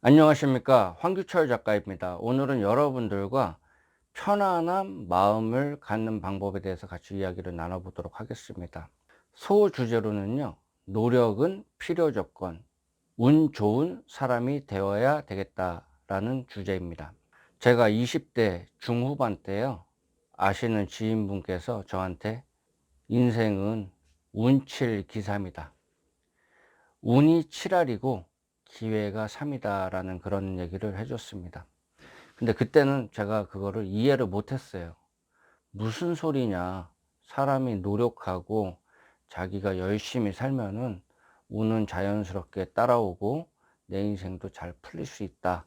안녕하십니까. 황규철 작가입니다. 오늘은 여러분들과 편안한 마음을 갖는 방법에 대해서 같이 이야기를 나눠보도록 하겠습니다. 소 주제로는요 노력은 필요 조건 운 좋은 사람이 되어야 되겠다라는 주제입니다. 제가 20대 중후반 때요. 아시는 지인분께서 저한테 인생은 운칠 기사입니다. 운이 7할이고 기회가 3이다 라는 그런 얘기를 해줬습니다. 근데 그때는 제가 그거를 이해를 못했어요. 무슨 소리냐? 사람이 노력하고 자기가 열심히 살면은 운은 자연스럽게 따라오고 내 인생도 잘 풀릴 수 있다.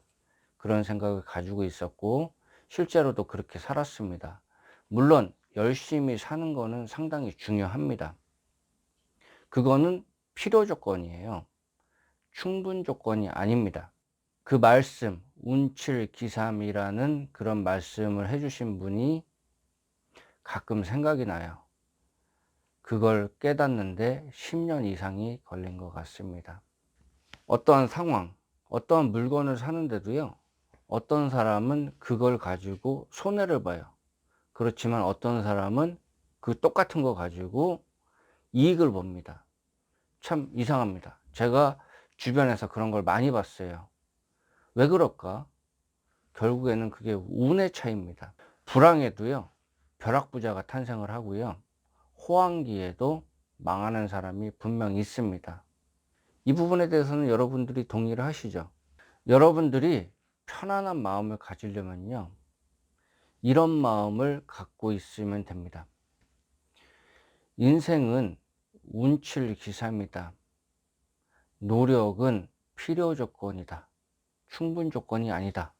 그런 생각을 가지고 있었고 실제로도 그렇게 살았습니다. 물론 열심히 사는 거는 상당히 중요합니다. 그거는 필요 조건이에요 충분 조건이 아닙니다. 그 말씀, 운칠 기삼이라는 그런 말씀을 해주신 분이 가끔 생각이 나요. 그걸 깨닫는데 10년 이상이 걸린 것 같습니다. 어떠한 상황, 어떠한 물건을 사는데도요, 어떤 사람은 그걸 가지고 손해를 봐요. 그렇지만 어떤 사람은 그 똑같은 거 가지고 이익을 봅니다. 참 이상합니다. 제가 주변에서 그런 걸 많이 봤어요. 왜 그럴까? 결국에는 그게 운의 차이입니다. 불황에도요, 벼락부자가 탄생을 하고요, 호황기에도 망하는 사람이 분명 있습니다. 이 부분에 대해서는 여러분들이 동의를 하시죠? 여러분들이 편안한 마음을 가지려면요, 이런 마음을 갖고 있으면 됩니다. 인생은 운칠 기사입니다. 노력은 필요 조건이다. 충분 조건이 아니다.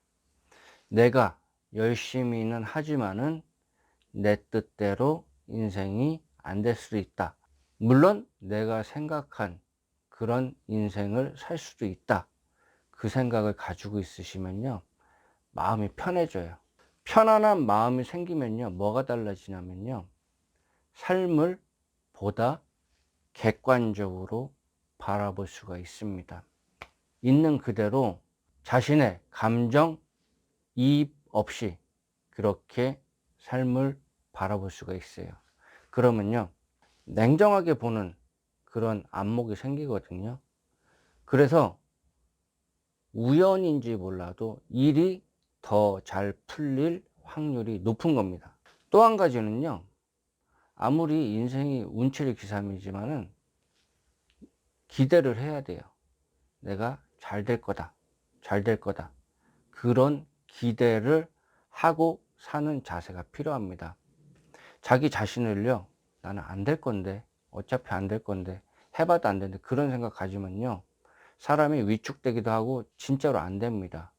내가 열심히는 하지만은 내 뜻대로 인생이 안 될 수도 있다. 물론 내가 생각한 그런 인생을 살 수도 있다. 그 생각을 가지고 있으시면요. 마음이 편해져요. 편안한 마음이 생기면요. 뭐가 달라지냐면요. 삶을 보다 객관적으로 바라볼 수가 있습니다. 있는 그대로 자신의 감정 이입 없이 그렇게 삶을 바라볼 수가 있어요. 그러면요, 냉정하게 보는 그런 안목이 생기거든요. 그래서 우연인지 몰라도 일이 더 잘 풀릴 확률이 높은 겁니다. 또 한 가지는요, 아무리 인생이 운치를 기삼이지만은 기대를 해야 돼요. 내가 잘 될 거다. 잘 될 거다. 그런 기대를 하고 사는 자세가 필요합니다. 자기 자신을요, 나는 안 될 건데, 어차피 안 될 건데, 해봐도 안 되는데, 그런 생각 가지면요, 사람이 위축되기도 하고, 진짜로 안 됩니다.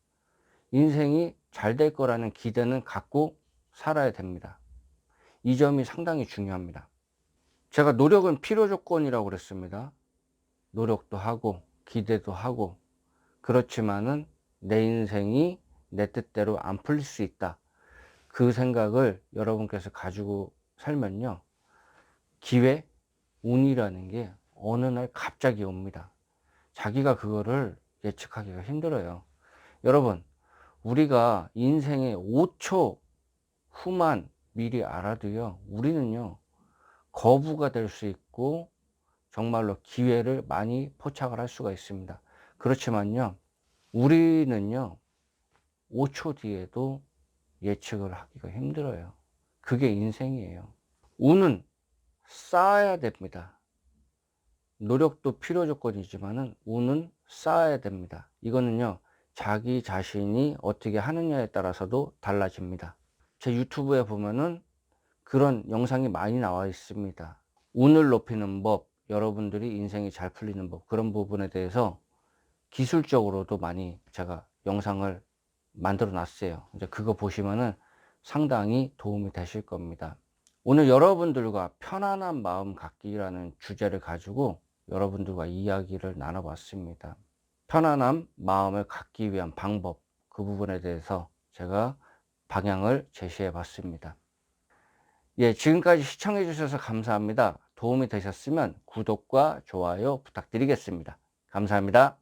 인생이 잘 될 거라는 기대는 갖고 살아야 됩니다. 이 점이 상당히 중요합니다. 제가 노력은 필요 조건이라고 그랬습니다. 노력도 하고 기대도 하고 그렇지만은 내 인생이 내 뜻대로 안 풀릴 수 있다. 그 생각을 여러분께서 가지고 살면요. 기회, 운이라는 게 어느 날 갑자기 옵니다. 자기가 그거를 예측하기가 힘들어요. 여러분, 우리가 인생의 5초 후만 미리 알아도요, 우리는요, 거부가 될 수 있고, 정말로 기회를 많이 포착을 할 수가 있습니다. 그렇지만요, 우리는요, 5초 뒤에도 예측을 하기가 힘들어요. 그게 인생이에요. 운은 쌓아야 됩니다. 노력도 필요 조건이지만은 운은 쌓아야 됩니다. 이거는요, 자기 자신이 어떻게 하느냐에 따라서도 달라집니다. 제 유튜브에 보면은 그런 영상이 많이 나와 있습니다. 운을 높이는 법, 여러분들이 인생이 잘 풀리는 법 그런 부분에 대해서 기술적으로도 많이 제가 영상을 만들어 놨어요. 이제 그거 보시면은 상당히 도움이 되실 겁니다. 오늘 여러분들과 편안한 마음 갖기라는 주제를 가지고 여러분들과 이야기를 나눠봤습니다. 편안한 마음을 갖기 위한 방법, 그 부분에 대해서 제가 방향을 제시해 봤습니다. 예, 지금까지 시청해 주셔서 감사합니다. 도움이 되셨으면 구독과 좋아요 부탁드리겠습니다. 감사합니다.